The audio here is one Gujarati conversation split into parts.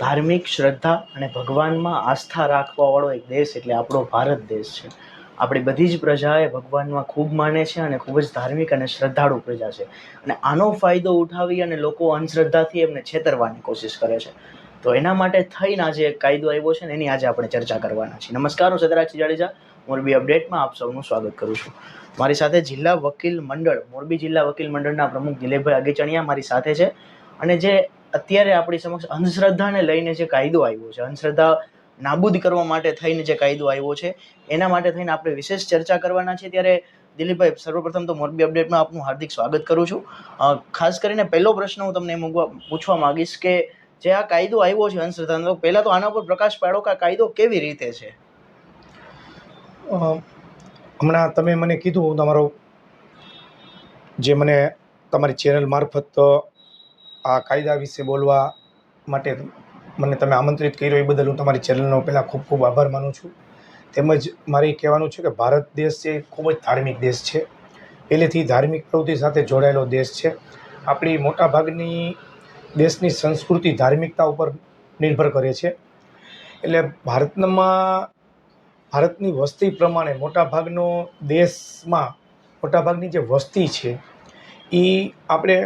ધાર્મિક શ્રદ્ધા અને ભગવાનમાં આસ્થા રાખવાવાળો એક દેશ એટલે આપણો ભારત દેશ છે. આપણી બધી જ પ્રજા એ ભગવાનમાં ખૂબ માને છે અને ખૂબ જ ધાર્મિક અને શ્રદ્ધાળુ પ્રજા છે. અને આનો ફાયદો ઉઠાવી અને લોકો અંધશ્રદ્ધાથી એમને છેતરવાની કોશિશ કરે છે. તો એના માટે થઈને આજે એક કાયદો આવ્યો છે ને એની આજે આપણે ચર્ચા કરવાના છીએ. નમસ્કાર હું સદરાક્ષી જાડેજા. મોરબી અપડેટમાં આપ સૌનું સ્વાગત કરું છું. મારી સાથે જિલ્લા વકીલ મંડળ, મોરબી જિલ્લા વકીલ મંડળના પ્રમુખ દિલીપભાઈ અગેચણિયા મારી સાથે છે. અને જે અત્યારે આપણી સમક્ષ અંધશ્રદ્ધાને લઈને જે કાયદો આવ્યો છે, અંધશ્રદ્ધા નાબૂદ કરવા માટે થઈને જે કાયદો આવ્યો છે, એના માટે થઈને આપણે વિશેષ ચર્ચા કરવાના છે ત્યારે દિલીપભાઈ, સર્વપ્રથમ તો મોરબી અપડેટમાં આપનું હાર્દિક સ્વાગત કરું છું. ખાસ કરીને પહેલો પ્રશ્ન હું તમને મૂકવા- પૂછવા માંગીશ કે જે આ કાયદો આવ્યો છે અંધશ્રદ્ધાનો પહેલાં તો આના ઉપર પ્રકાશ પાડો કે આ કાયદો કેવી રીતે છે? હમણાં તમે મને કીધું તમારો, જે મને તમારી ચેનલ મારફત આ કાયદા વિશે બોલવા માટે મને તમે આમંત્રિત કર્યો એ બદલ હું તમારી ચેનલનો પહેલાં ખૂબ ખૂબ આભાર માનું છું. તેમજ મારે કહેવાનું છે કે ભારત દેશ છે ખૂબ જ ધાર્મિક દેશ છે. પહેલેથી ધાર્મિક પ્રવૃત્તિ સાથે જોડાયેલો દેશ છે. આપણી મોટાભાગની દેશની સંસ્કૃતિ ધાર્મિકતા ઉપર નિર્ભર કરે છે. એટલે ભારતમાં, ભારતની વસ્તી પ્રમાણે મોટાભાગનો દેશમાં, મોટાભાગની જે વસ્તી છે એ આપણે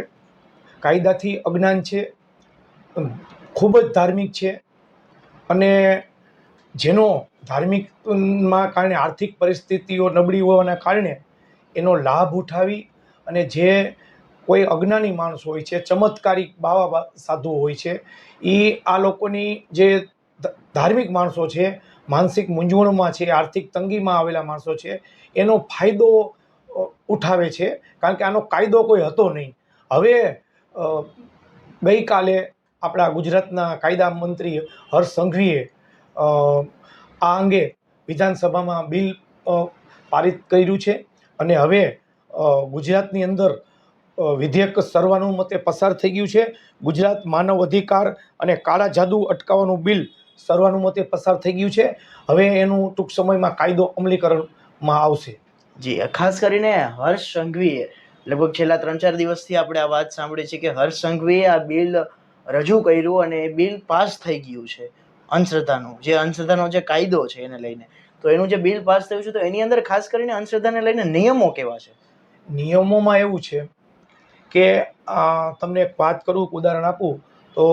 કાયદાથી અજ્ઞાન છે ખૂબ જ ધાર્મિક છે અને જેનો ધાર્મિકમાં કારણે આર્થિક પરિસ્થિતિઓ નબળી હોવાના કારણે એનો લાભ ઉઠાવી અને જે કોઈ અજ્ઞાની માણસ હોય છે, ચમત્કારિક બાવા સાધુ હોય છે, એ આ લોકોની જે ધાર્મિક માણસો છે, માનસિક મૂંઝવણમાં છે, આર્થિક તંગીમાં આવેલા માણસો છે, એનો ફાયદો ઉઠાવે છે. કારણ કે આનો કાયદો કોઈ હતો નહીં. હવે ગઈકાલે આપણા ગુજરાતના કાયદા મંત્રી હર્ષ સંઘવીએ આ અંગે વિધાનસભામાં બિલ પારિત કર્યું છે. અને હવે ગુજરાતની અંદર વિધેયક સર્વાનુમતે પસાર થઈ ગયું છે. ગુજરાત માનવ અધિકાર અને કાળા જાદુ અટકાવવાનું બિલ સર્વાનુમતે પસાર થઈ ગયું છે. હવે એનું ટૂંક સમયમાં કાયદો અમલીકરણમાં આવશે. જી, ખાસ કરીને હર્ષ સંઘવીએ લગભગ છેલ્લા ત્રણ ચાર દિવસથી આપણે આ વાત સાંભળી છે કે હર્ષ આ બિલ રજૂ કર્યું અને એ બિલ પાસ થઈ ગયું છે અંધશ્રદ્ધાનું. જે અંધશ્રદ્ધાનો જે કાયદો છે એને લઈને. તો એનું જે બિલ પાસ થયું છે તો એની અંદર ખાસ કરીને અંધશ્રદ્ધાને લઈને નિયમો કેવા છે? નિયમોમાં એવું છે કે તમને એક વાત કરું ઉદાહરણ આપું, તો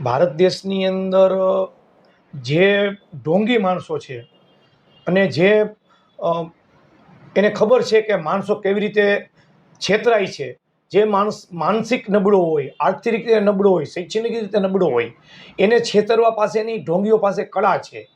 ભારત દેશની અંદર જે ઢોંગી માણસો છે અને જે એને ખબર છે કે માણસો કેવી રીતે છેતરાય છે. જે માણસ માનસિક નબળો હોય, આર્થિક રીતે નબળો હોય, શૈક્ષણિક રીતે નબળો હોય, એને છેતરવા પાસેની ઢોંગીઓ પાસે કળા છે.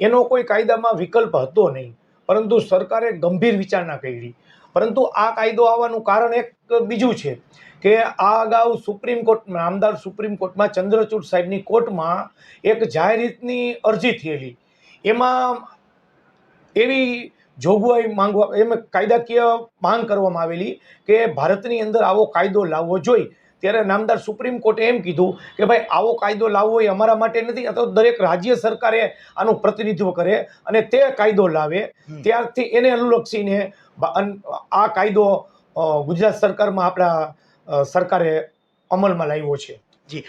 એનો કોઈ કાયદામાં વિકલ્પ હતો નહીં. પરંતુ સરકારે ગંભીર વિચારણા કરી. પરંતુ આ કાયદો આવવાનું કારણ એક બીજું છે કે આ અગાઉ સુપ્રીમ કોર્ટ નામદાર સુપ્રીમ કોર્ટમાં ચંદ્રચૂડ સાહેબની કોર્ટમાં એક જાહેરિતની અરજી થયેલી. એમાં એવી જોગવાઈ માંગવા એમ કાયદાકીય માંગ કરવામાં આવેલી કે ભારતની અંદર આવો કાયદો લાવવો જોઈએ ત્યારે નામદાર સુપ્રીમ કોર્ટે એમ કીધું કે ભાઈ આવો કાયદો લાવવો એ અમારા માટે નથી અથવા દરેક રાજ્ય સરકારે આનું પ્રતિનિધિત્વ કરે અને તે કાયદો લાવે ત્યારથી એને અનુલક્ષીને આ કાયદો ગુજરાત સરકારમાં આપણા સરકારે અમલમાં લાવ્યો છે. જી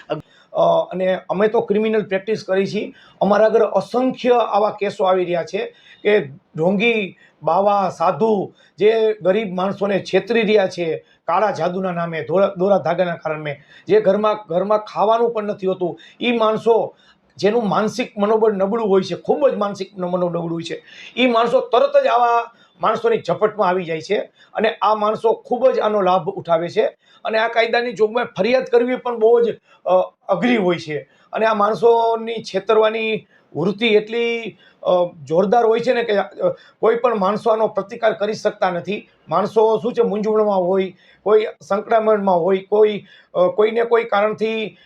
અને અમે તો ક્રિમિનલ પ્રેક્ટિસ કરી છીએ. અમારા આગળ અસંખ્ય આવા કેસો આવી રહ્યા છે કે ઢોંગી, બાવા, સાધુ જે ગરીબ માણસોને છેતરી રહ્યા છે, કાળા જાદુના નામે દોરા દોરા ધાગાના કારણે, જે ઘરમાં ઘરમાં ખાવાનું પણ નથી હોતું. એ માણસો જેનું માનસિક મનોબળ નબળું હોય છે, ખૂબ જ માનસિક મનોબળ નબળું હોય છે. એ માણસો તરત જ આવા માણસોની ઝપટમાં આવી જાય છે અને આ માણસો ખૂબ જ આનો લાભ ઉઠાવે છે અને આ કાયદાની જોગમાં ફરિયાદ કરવી પણ બહુ જ અઘરી હોય છે. અને આ માણસોની છેતરવાની વૃત્તિ એટલી જોરદાર હોય છે ને કે કોઈ પણ માણસો આનો પ્રતિકાર કરી શકતા નથી. માણસો શું છે, મૂંઝવણમાં હોય, કોઈ સંકળામણમાં હોય, કોઈ કોઈને કોઈ કારણથી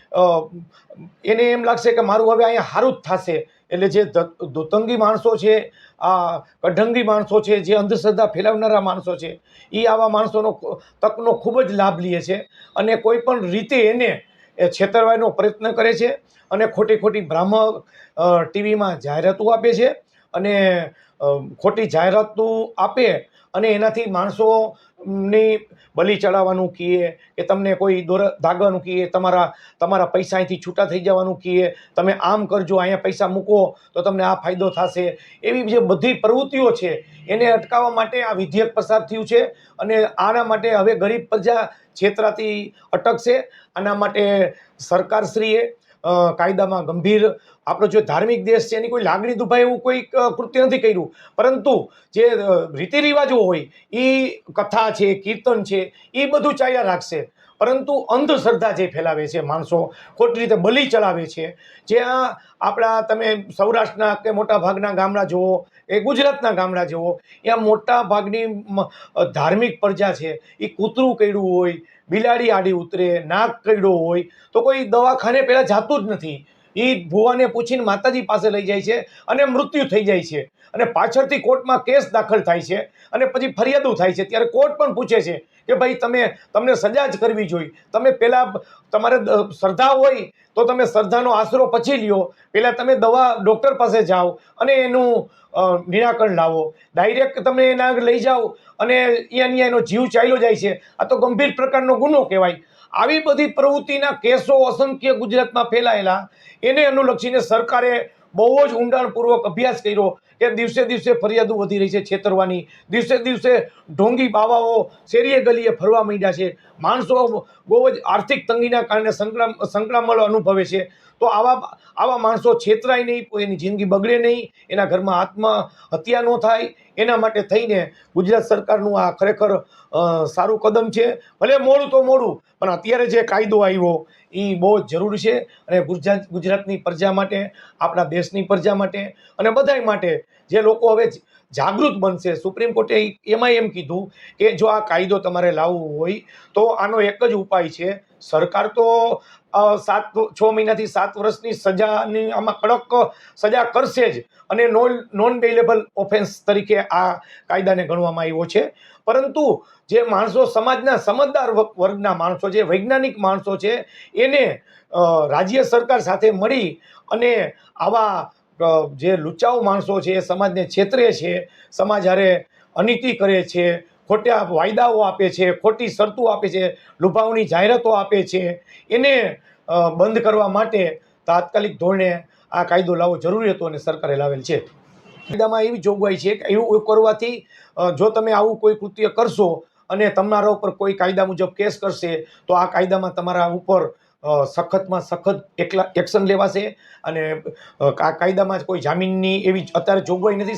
એને એમ લાગશે કે મારું હવે અહીંયા સારું જ થશે. એટલે જે દુતંગી માણસો છે, આ કઢંગી માણસો છે, જે અંધશ્રદ્ધા ફેલાવનારા માણસો છે એ આવા માણસોનો તકનો ખૂબ જ લાભ લે છે અને કોઈ પણ રીતે એને એ છેતરવાનો પ્રયત્ન કરે છે અને ખોટી ખોટી ભ્રામક ટીવીમાં જાહેરાતો આપે છે અને ખોટી જાહેરાતો આપે અને એનાથી માણસોની બલી ચડાવવાનું કહીએ કે તમને કોઈ દોર ધાગવાનું કહીએ તમારા તમારા પૈસા અહીંથી છૂટા થઈ જવાનું કહીએ તમે આમ કરજો, અહીંયા પૈસા મૂકો, તો તમને આ ફાયદો થશે. એવી જે બધી પ્રવૃત્તિઓ છે, એને અટકાવવા માટે આ વિધેયક પસાર થયું છે અને આના માટે હવે ગરીબ પ્રજા છેતરાથી અટકશે. આના માટે સરકારશ્રીએ કાયદામાં ગંભીર આપણો જે ધાર્મિક દેશ છે, એની કોઈ લાગણી દુભાય એવું કોઈ કૃત્ય નથી કર્યું. પરંતુ જે રીતિ રિવાજો હોય એ કથા છે, કીર્તન છે એ બધું ચાલ્યા રાખશે. પરંતુ અંધશ્રદ્ધા જે ફેલાવે છે માણસો ખોટી રીતે બલી ચલાવે છે. જ્યાં આપણા તમે સૌરાષ્ટ્રના કે મોટા ભાગના ગામડા જુઓ એ ગુજરાતના ગામડા જુઓ ત્યાં મોટા ભાગની મ- અ, ધાર્મિક પ્રજા છે. એ કૂતરું કર્યું હોય બિલાડી આડી ઉતરે નાક કર્યો હોય તો કોઈ દવાખાને પહેલાં જાતું જ નથી. એ ભુવાને પૂછીને માતાજી પાસે લઈ જાય છે અને મૃત્યુ થઈ જાય છે. અને પાછળથી કોર્ટમાં કેસ દાખલ થાય છે અને પછી ફરિયાદો થાય છે. ત્યારે કોર્ટ પણ પૂછે છે કે ભાઈ તમે, તમને સજા જ કરવી જોઈએ તમે પહેલાં તમારે શ્રદ્ધા હોય તો તમે શ્રદ્ધાનો આશરો પછી લ્યો. પહેલાં તમે દવા ડૉક્ટર પાસે જાઓ અને એનું નિરાકરણ લાવો. ડાયરેક્ટ તમે એના લઈ જાઓ અને અહીંયા એનો જીવ ચાલ્યો જાય છે. આ તો ગંભીર પ્રકારનો ગુનો કહેવાય. આવી બધી પ્રવૃત્તિના કેસો અસંખ્ય ગુજરાતમાં ફેલાયેલા. એને અનુલક્ષીને સરકારે બહુ જ ઊંડાણપૂર્વક અભ્યાસ કર્યો કે દિવસે દિવસે ફરિયાદો વધી રહી છે છેતરવાની. દિવસે દિવસે ઢોંગી બાવાઓ, શેરીએ ગલીએ ફરવા માંડ્યા છે. માણસો બહુ જ આર્થિક તંગીના કારણે સંકળામ, સંકળામણ અનુભવે છે. તો આવા આવા માણસો છેતરાય નહીં એની જિંદગી બગડે નહીં, એના ઘરમાં આત્મહત્યા ન થાય, એના માટે થઈને ગુજરાત સરકારનું આ ખરેખર સારું કદમ છે. ભલે મોડું તો મોડું, પણ અત્યારે જે કાયદો આવ્યો એ બહુ જ જરૂરી છે અને ગુજરાત, ગુજરાતની પ્રજા માટે, આપણા દેશની પ્રજા માટે અને બધાય માટે જે લોકો હવે જાગૃત બનશે. સુપ્રીમ કોર્ટે એમાં એમ કીધું કે જો આ કાયદો તમારે લાવવો હોય તો આનો એક જ ઉપાય છે. સરકાર તો સાત, છ મહિનાથી સાત વર્ષની સજાની આમાં કડક સજા કરશે જ અને નોન નોન બેલેબલ ઓફેન્સ તરીકે આ કાયદાને ગણવામાં આવ્યો છે. પરંતુ જે માણસો સમાજના સમજદાર વર્ગ- વર્ગના માણસો છે, વૈજ્ઞાનિક માણસો છે, એને રાજ્ય સરકાર સાથે મળી અને આવા જે લુચાઉ માણસો છે, એ સમાજને છેતરે છે, સમાજ હારે અનીતિ કરે છે, ખોટા વાયદાઓ આપે છે, ખોટી શરતો આપે છે લુભાવની જાહેરાતો આપે છે, એને બંધ કરવા માટે તાત્કાલિક ધોરણે આ કાયદો લાવવો જરૂરી હતો અને સરકારે લાવેલ છે. કાયદામાં એવી જોગવાઈ છે કે એવું કરવાથી જો તમે આવું કોઈ કૃત્ય કરશો અને તમારા ઉપર કોઈ કાયદા મુજબ કેસ કરશે, તો આ કાયદામાં તમારા ઉપર સખતમાં સખત એકલા એક્શન લેવાશે અને આ કાયદામાં કોઈ જામીનની એવી અત્યારે જોગવાઈ નથી.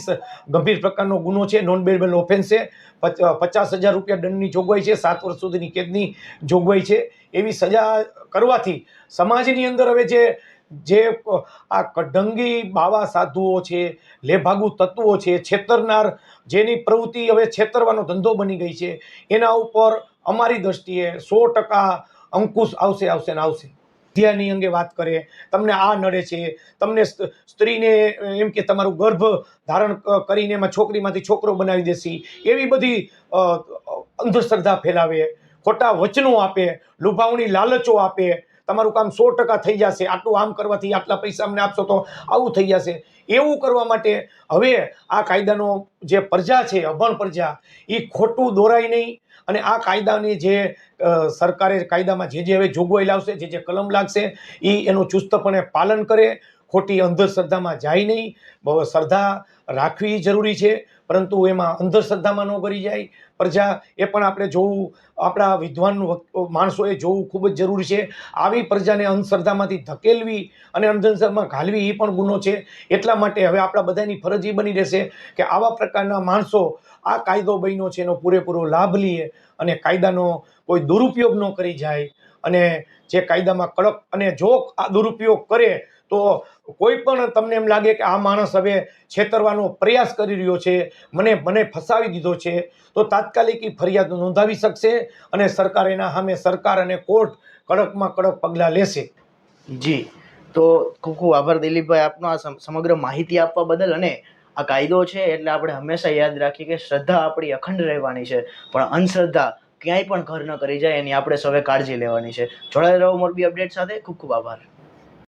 ગંભીર પ્રકારનો ગુનો છે નોન બેલેબલ ઓફેન્સ છે. પચ- પચાસ હજાર રૂપિયા દંડની જોગવાઈ છે, સાત વર્ષ સુધીની કેદની જોગવાઈ છે. એવી સજા કરવાથી સમાજની અંદર હવે જે જે આ કઢંગી બાવા સાધુઓ છે, લેભાગુ તત્વો છે, છેતરનાર જેની પ્રવૃત્તિ હવે છેતરવાનો ધંધો બની ગઈ છે, એના ઉપર અમારી દ્રષ્ટિએ સો ટકા અંકુશ આવશે આવશે ને આવશે. હત્યાની અંગે વાત કરે તમને આ નડે છે. તમને સ્ત્રીને એમ કે તમારું ગર્ભ ધારણ કરીને એમાં છોકરીમાંથી છોકરો બનાવી દેશી. એવી બધી અંધશ્રદ્ધા ફેલાવે. ખોટા વચનો આપે. લુભાવણી લાલચો આપે. તમારું કામ સો ટકા થઈ જશે. આટલું આમ કરવાથી આટલા પૈસા અમને આપશો તો આવું થઈ જશે. એવું કરવા માટે હવે આ કાયદાનો જે પ્રજા છે, અભણ પ્રજા, એ ખોટું દોરાય નહીં અને આ કાયદાની જે સરકારે કાયદામાં જે જે હવે જોગવાઈ લાવશે, જે જે કલમ લાગશે, એ એનું ચુસ્તપણે પાલન કરે. ખોટી અંધશ્રદ્ધામાં જાય નહીં. શ્રદ્ધા રાખવી જરૂરી છે. પરંતુ એમાં અંધશ્રદ્ધામાં ન કરી જાય. પ્રજા એ પણ આપણે જોવું, આપણા વિદ્વાન માણસોએ જોવું ખૂબ જ જરૂરી છે. આવી પ્રજાને અંધશ્રદ્ધામાંથી ધકેલવી અને અંધશ્રદ્ધામાં ઘાલવી એ પણ ગુનો છે. એટલા માટે હવે આપણા બધાની ફરજ એ બની રહેશે કે આવા પ્રકારના માણસો આ કાયદો બન્યો છે, એનો પૂરેપૂરો લાભ લઈએ અને કાયદાનો કોઈ દુરુપયોગ ન કરી જાય અને જે કાયદામાં કડક અને જો આ દુરુપયોગ કરે તો કોઈ પણ તમને એમ લાગે કે આ માણસ હવે છેતરવાનો પ્રયાસ કરી રહ્યો છે, મને મને ફસાવી દીધો છે, તો તાત્કાલિક એ ફરિયાદ નોંધાવી શકશે અને સરકાર એના સામે સરકાર અને કોર્ટ કડકમાં કડક પગલાં લેશે. જી. તો ખૂબ ખૂબ આભાર દિલીપભાઈ આપનો આ સમ- સમગ્ર માહિતી આપવા બદલ અને આ કાયદો છે એટલે આપણે હંમેશા યાદ રાખીએ કે શ્રદ્ધા આપણી અખંડ રહેવાની છે, પણ અંધશ્રદ્ધા ક્યાંય પણ ઘર ન કરી જાય એની આપણે સૌએ કાળજી લેવાની છે. જોડાયેલા રહો મોરબી અપડેટ સાથે, ખૂબ ખૂબ આભાર.